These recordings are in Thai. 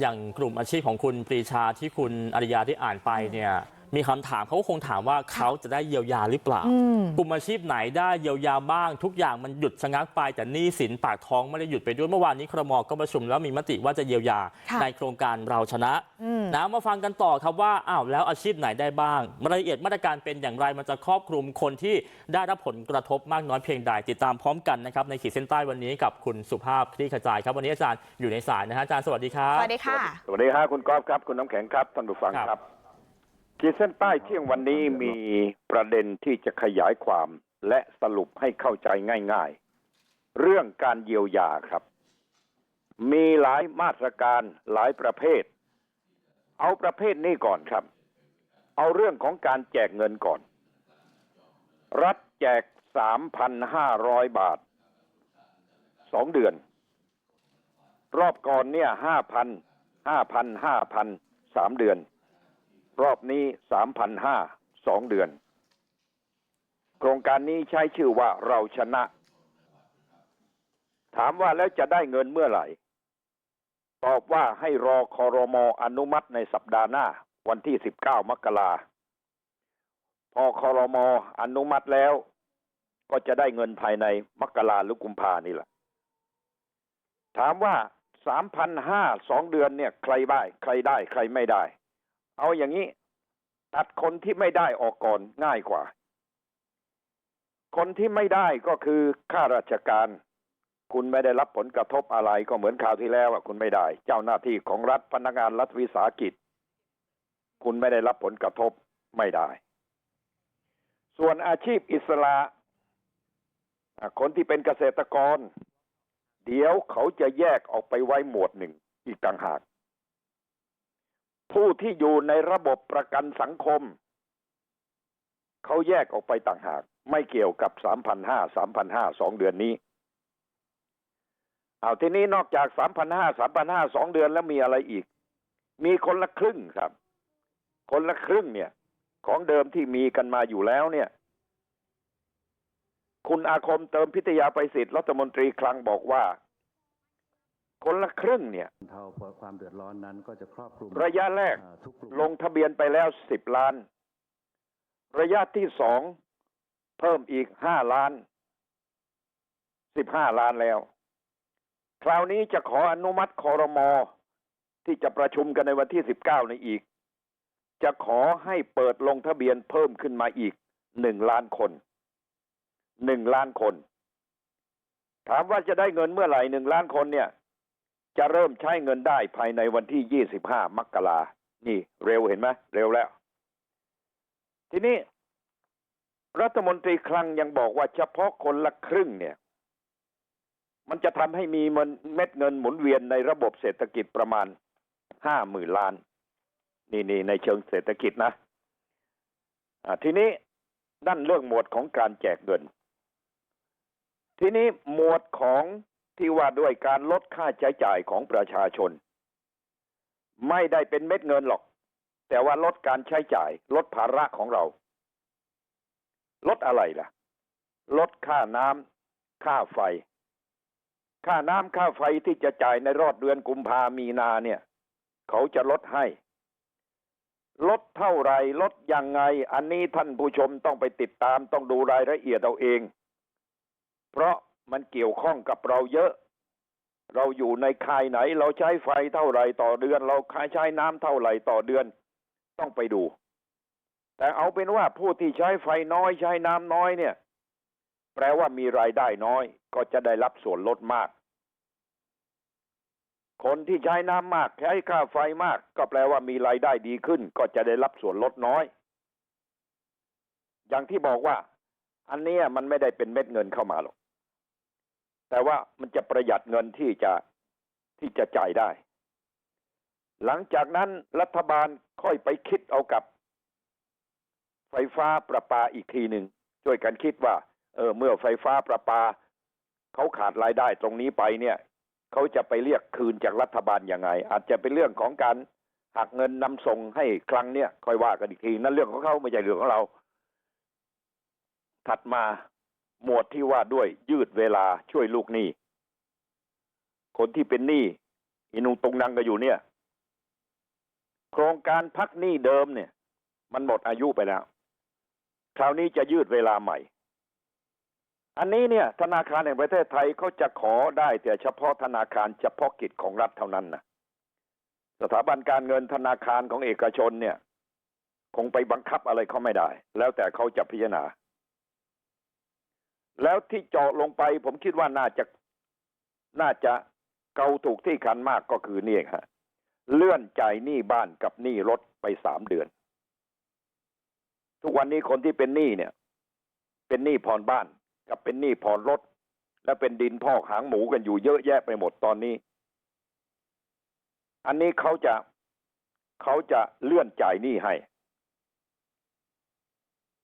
อย่างกลุ่มอาชีพของคุณปรีชาที่คุณอริยาได้อ่านไปเนี่ย มีคำถามเขาก็คงถามว่าเขาจะได้เยียวยาหรือเปล่าอืมกลุ่มอาชีพไหนได้เยียวยาบ้างทุกอย่างมันหยุดชะงักไปแต่หนี้สินปากท้องไม่ได้หยุดไปด้วยเมื่อวานนี้ครมก็ประชุมแล้วมีมติว่าจะเยียวยาค่ะในโครงการเราชนะอืมนะมาฟังกันต่อครับว่าอ้าวแล้วอาชีพไหนได้บ้างรายละเอียดมาตรการเป็นอย่างไรมันจะครอบคลุมคนที่ได้รับผลกระทบมากน้อยเพียงใดติดตามพร้อมกันนะครับในขีดเส้นใต้วันนี้กับคุณสุภาพคลี่ขจายครับวันนี้อาจารย์อยู่ในสายนะฮะอาจารย์สวัสดีครับสวัสดีค่ะสวัสดีครับคุณกอล์ฟครับคุณน้ำแข็งครับท่านผู้ฟังครับครับขีด เส้นใต้เที่ยงวันนี้มีประเด็นที่จะขยายความและสรุปให้เข้าใจง่ายๆเรื่องการเยียวยาครับ มีหลายมาตรการหลายประเภท เอาประเภทนี้ก่อนครับ เอาเรื่องของการแจกเงินก่อน รัฐแจกสามพันห้าร้อยบาทสองเดือน รอบก่อนเนี่ยห้าพันห้าพันห้าพันสามเดือน รอบนี้สามพันห้าสองเดือนโครงการนี้ใช้ชื่อว่าเราชนะถามว่าแล้วจะได้เงินเมื่อไหร่ตอบว่าให้รอคอรมออนุมัติในสัปดาห์หน้า วันที่สิบเก้ามกราพอคอรมออนุมัติแล้ว ก็จะได้เงินภายในมกราหรือกุมภานี่แหละ ถามว่าสามพันห้าสองเดือนเนี่ย ใครได้ ใครได้ ใครไม่ได้ เอาอย่างนี้ตัดคนที่ไม่ได้ออกก่อนง่ายกว่าคนที่ไม่ได้ก็คือข้าราชการ คุณไม่ได้รับผลกระทบอะไรก็เหมือนคราวที่แล้วอะคุณไม่ได้ เจ้าหน้าที่ของรัฐพนักงานรัฐวิสาหกิจ คุณไม่ได้รับผลกระทบไม่ได้ ส่วนอาชีพอิสระคนที่เป็นเกษตรกร เดี๋ยวเขาจะแยกออกไปไว้หมวดหนึ่งอีกต่างหาก ผู้ที่อยู่ในระบบประกันสังคมเขาแยกออกไปต่างหากไม่เกี่ยวกับสามพันห้าสามพันห้าสองเดือนนี้เอาทีนี้นอกจากสามพันห้าสามพันห้าสองเดือนแล้วมีอะไรอีก มีคนละครึ่งครับ คนละครึ่งเนี่ย ของเดิมที่มีกันมาอยู่แล้วเนี่ย คุณอาคมเติมพิทยาไปสิทธิ์รัฐมนตรีคลังบอกว่า คนละครึ่งเนี่ยบรรเทาความเดือดร้อนนั้นก็จะครอบคลุมระยะแรกอ่าทุกกลุ่มลงทะเบียนไปแล้วสิบล้าน ระยะที่สองเพิ่มอีกห้าล้านสิบห้าล้านแล้ว คราวนี้จะขออนุมัติคอรมอที่จะประชุมกันในวันที่สิบเก้าในอีก จะขอให้เปิดลงทะเบียนเพิ่มขึ้นมาอีกหนึ่งล้านคนหนึ่งล้านคน ถามว่าจะได้เงินเมื่อไหร่หนึ่งล้านคนเนี่ย จะเริ่มใช้เงินได้ภายในวันที่25มกรานี่เร็วเห็นไหมเร็วแล้วทีนี้รัฐมนตรีคลังยังบอกว่าเฉพาะคนละครึ่งเนี่ยมันจะทำให้มีเม็ดเงินหมุนเวียนในระบบเศรษฐกิจประมาณห้าหมื่นล้าน นี่นี่ในเชิงเศรษฐกิจนะทีนี้นั่นเรื่องหมวดของการแจกเงิน ทีนี้หมวดของ ที่ว่าด้วยการลดค่าใช้จ่ายของประชาชนไม่ได้เป็นเม็ดเงินหรอกแต่ว่าลดการใช้จ่ายลดภาระของเราลดอะไรล่ะลดค่าน้ำค่าไฟค่าน้ำค่าไฟที่จะจ่ายในรอบเดือนกุมภามีนาเนี่ยเขาจะลดให้ลดเท่าไหร่ลดยังไงอันนี้ท่านผู้ชมต้องไปติดตามต้องดูรายละเอียดเอาเองเพราะ มันเกี่ยวข้องกับเราเยอะเราอยู่ในค่ายไหนเราใช้ไฟเท่าไหร่ต่อเดือนเราใช้น้ำเท่าไหร่ต่อเดือนต้องไปดูแต่เอาเป็นว่าผู้ที่ใช้ไฟน้อยใช้น้ำน้อยเนี่ยแปลว่ามีรายได้น้อยก็จะได้รับส่วนลดมาก คนที่ใช้น้ำมากใช้ค่าไฟมาก ก็แปลว่ามีรายได้ดีขึ้น ก็จะได้รับส่วนลดน้อย อย่างที่บอกว่า อันนี้มันไม่ได้เป็นเม็ดเงินเข้ามาหรอก แต่ว่ามันจะประหยัดเงินที่จะที่จะจ่ายได้หลังจากนั้นรัฐบาลค่อยไปคิดเอากับไฟฟ้าประปาอีกทีหนึ่งช่วยกันคิดว่าเออเมื่อไฟฟ้าประปาเขาขาดรายได้ตรงนี้ไปเนี่ยเขาจะไปเรียกคืนจากรัฐบาลยังไง อาจจะเป็นเรื่องของการหักเงินนำส่งให้ครั้งเนี่ยค่อยว่ากันอีกทีนั่นเรื่องของเขาไม่ใช่เรื่องของเรา ถัดมา วดที่ว่าด้วยยืดเวลาช่วยลูกหนี้คนที่เป็นหนี้อินุงตรงนังก็อยู่เนี่ยโครงการพักหนี้เดิมเนี่ย มันหมดอายุไปแล้ว คราวนี้จะยืดเวลาใหม่ อันนี้เนี่ย ธนาคารแห่งประเทศไทยเขาจะขอได้แต่เฉพาะธนาคารเฉพาะกิจของรัฐเท่านั้นนะสถาบันการเงินธนาคารของเอกชนเนี่ย คงไปบังคับอะไรเขาไม่ได้ แล้วแต่เขาจะพิจารณา แล้วที่เจาะลงไปผมคิดว่าน่าจะน่าจะเกาถูกที่คันมากก็คือนี่ฮะเลื่อนจ่ายหนี้บ้านกับหนี้รถไปสามเดือน ทุกวันนี้คนที่เป็นหนี้เนี่ย เป็นหนี้ผ่อนบ้านกับเป็นหนี้ผ่อนรถ และเป็นดินพอกหางหมูกันอยู่เยอะแยะไปหมดตอนนี้ อันนี้เขาจะเขาจะเลื่อนจ่ายหนี้ให้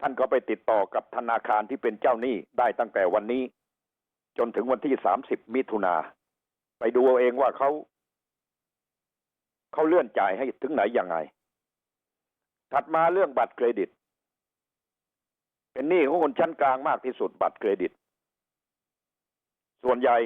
ท่านก็ไปติดต่อกับธนาคารที่เป็นเจ้าหนี้ได้ตั้งแต่วันนี้จนถึงวันที่สามสิบมิถุนาไปดูเอาเองว่าเขาเขาเลื่อนจ่ายให้ถึงไหนยังไงถัดมาเรื่องบัตรเครดิต เป็นหนี้ของคนชั้นกลางมากที่สุดบัตรเครดิต ส่วนใหญ่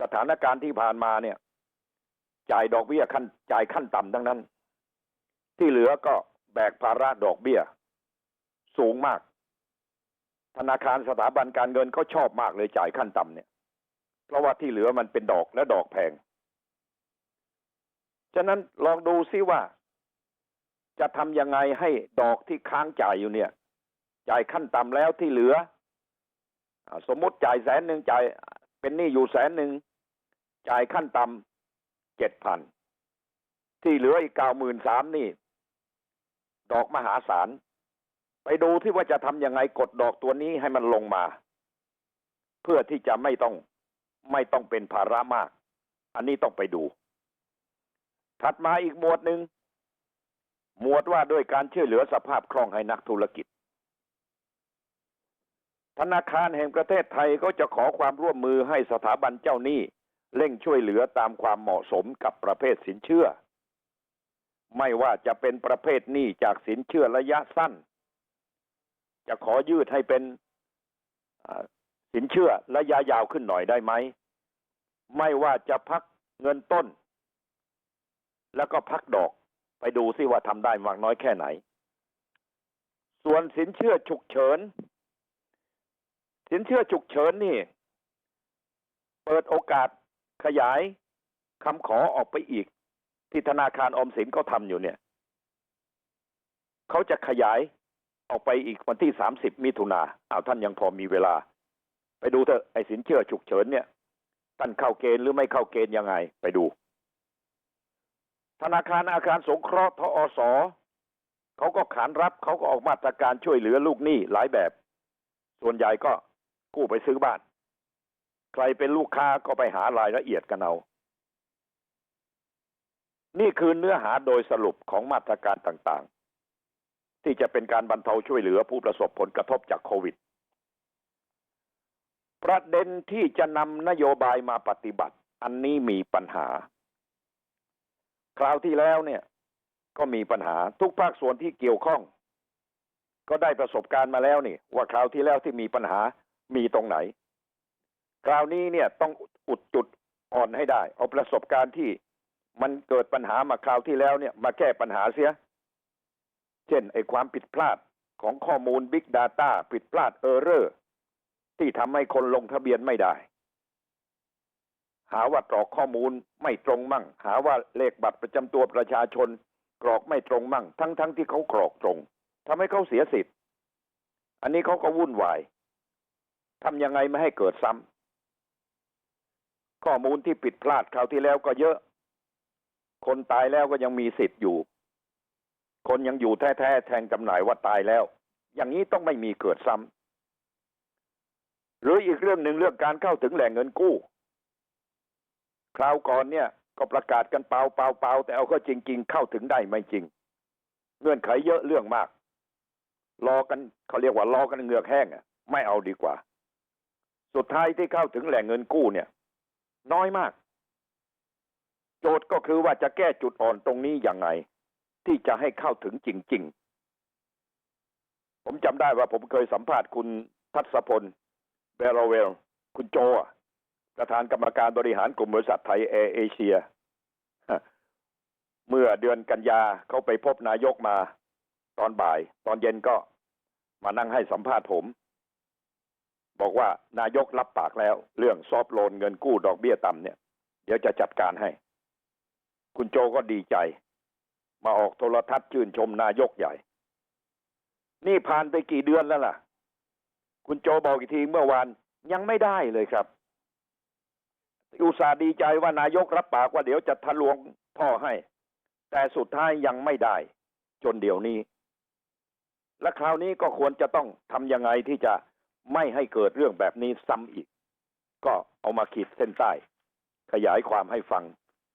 สถานการณ์ที่ผ่านมาเนี่ย จ่ายดอกเบี้ยขั้นจ่ายขั้นต่ำทั้งนั้น ที่เหลือก็แบกภาระดอกเบี้ย สูงมากธนาคารสถาบันการเงินเขาชอบมากเลยจ่ายขั้นต่ำเนี่ยเพราะว่าที่เหลือมันเป็นดอกและดอกแพงฉะนั้นลองดูซิว่าจะทำยังไงให้ดอกที่ค้างจ่ายอยู่เนี่ยจ่ายขั้นต่ำแล้วที่เหลืออสมมติจ่ายแสนหนึ่งจ่ายเป็นหนี้อยู่แสนหนึ่งจ่ายขั้นต่ำเจ็ดพันที่เหลืออีกเก้าหมื่นสามนี่ ดอกมหาศาล ไปดูที่ว่าจะทำยังไงกดดอกตัวนี้ให้มันลงมาเพื่อที่จะไม่ต้องไม่ต้องเป็นภาระมากอันนี้ต้องไปดูถัดมาอีกหมวดหนึ่งหมวดว่าด้วยการช่วยเหลือสภาพคล่องให้นักธุรกิจ ธนาคารแห่งประเทศไทยก็จะขอความร่วมมือให้สถาบันเจ้าหนี้เร่งช่วยเหลือตามความเหมาะสมกับประเภทสินเชื่อ ไม่ว่าจะเป็นประเภทหนี้จากสินเชื่อระยะสั้น จะขอยืดให้เป็นสินเชื่อระยะยาวขึ้นหน่อยได้ไหมไม่ว่าจะพักเงินต้นแล้วก็พักดอกไปดูซิว่าทำได้มากน้อยแค่ไหน ส่วนสินเชื่อฉุกเฉิน สินเชื่อฉุกเฉินนี่ เปิดโอกาสขยายคำขอออกไปอีก ที่ธนาคารออมสินเขาทำอยู่เนี่ย เขาจะขยาย ออกไปอีกวันที่สามสิบมิถุนาอ้าวท่านยังพอมีเวลาไปดูเถอะไอ้สินเชื่อฉุกเฉินเนี่ยท่านเข้าเกณฑ์หรือไม่เข้าเกณฑ์ยังไงไปดูธนาคารอาคารสงเคราะห์ทอสเขาก็ขานรับเขาก็ออกมาตรการช่วยเหลือลูกหนี้หลายแบบ ส่วนใหญ่ก็กู้ไปซื้อบ้าน ใครเป็นลูกค้าก็ไปหารายละเอียดกันเอานี่คือเนื้อหาโดยสรุปของมาตรการต่างๆ ที่จะเป็นการบรรเทาช่วยเหลือผู้ประสบผลกระทบจากโควิดประเด็นที่จะนำนโยบายมาปฏิบัติอันนี้มีปัญหาคราวที่แล้วเนี่ยก็มีปัญหาทุกภาคส่วนที่เกี่ยวข้อง ก็ได้ประสบการณ์มาแล้วนี่ ว่าคราวที่แล้วที่มีปัญหามีตรงไหน คราวนี้เนี่ยต้องอุดจุดอ่อนให้ได้ เอาประสบการณ์ที่มันเกิดปัญหามาคราวที่แล้วเนี่ยมาแก้ปัญหาเสีย เช่นไอ้ความผิดพลาดของข้อมูล Big Data ผิดพลาดเออร์เรอร์ที่ทำให้คนลงทะเบียนไม่ได้หาว่ากรอกข้อมูลไม่ตรงมั่ง หาว่าเลขบัตรประจำตัวประชาชน กรอกไม่ตรงมั่ง ทั้งๆทที่เขากรอกตรงทำให้เขาเสียสิทธิ์ อันนี้เขาก็วุ่นวายทำยังไงไม่ให้เกิดซ้ำข้อมูลที่ผิดพลาดคราวที่แล้วก็เยอะ คนตายแล้วก็ยังมีสิทธิ์อยู่ คนยังอยู่แท้ๆแทงจำหน่ายว่าตายแล้วอย่างนี้ต้องไม่มีเกิดซ้ำหรืออีกเรื่องหนึ่งเรื่องการเข้าถึงแหล่งเงินกู้คราวก่อนเนี่ยก็ประกาศกันเปล่าเปล่าเปล่าแต่เอาก็จริง ๆ เข้าถึงได้ไม่จริง เงื่อนไขเยอะเรื่องมาก รอกันเขาเรียกว่ารอกันเหงือกแห้งอะ ไม่เอาดีกว่า สุดท้ายที่เข้าถึงแหล่งเงินกู้เนี่ย น้อยมาก โจทย์ก็คือว่าจะแก้จุดอ่อนตรงนี้ยังไง ที่จะให้เข้าถึงจริงๆผมจำได้ว่าผมเคยสัมภาษณ์คุณทัศพลเบรเวลคุณโจประธานกรรมการบริหารกลุ่มบริษัทไทยแอร์เอเชีย เมื่อเดือนกันยาเขาไปพบนายกมาตอนบ่าย ตอนเย็นก็มานั่งให้สัมภาษณ์ผม บอกว่านายกรับปากแล้ว เรื่องซอฟโลนเงินกู้ดอกเบี้ยต่ำเนี่ย เดี๋ยวจะจัดการให้ คุณโจก็ดีใจ มาออกโทรทัศน์ชื่นชมนายกใหญ่นี่ผ่านไปกี่เดือนแล้วล่ะคุณโจบอกอีกทีเมื่อวานยังไม่ได้เลยครับอุตส่าห์ดีใจว่านายกรับปากว่าเดี๋ยวจะทะลวงท่อให้ แต่สุดท้ายยังไม่ได้ จนเดี๋ยวนี้ และคราวนี้ก็ควรจะต้องทำยังไงที่จะไม่ให้เกิดเรื่องแบบนี้ซ้ำอีก ก็เอามาขีดเส้นใต้ ขยายความให้ฟัง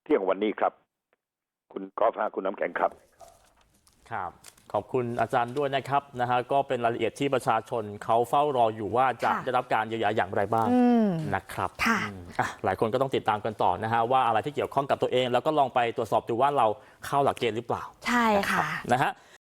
เที่ยงวันนี้ครับ คุณกอล์ฟฮะคุณน้ำแข็งครับ ครับ ขอบคุณอาจารย์ด้วยนะครับนะฮะก็เป็นรายละเอียดที่ประชาชนเขาเฝ้ารออยู่ว่าจะค่ะได้รับการเยียวยาอย่างไรบ้างอืมนะครับค่ะอืมอะหลายคนก็ต้องติดตามกันต่อนะฮะว่าอะไรที่เกี่ยวข้องกับตัวเอง แล้วก็ลองไปตรวจสอบดูว่าเราเข้าหลักเกณฑ์หรือเปล่า ใช่ค่ะนะฮะ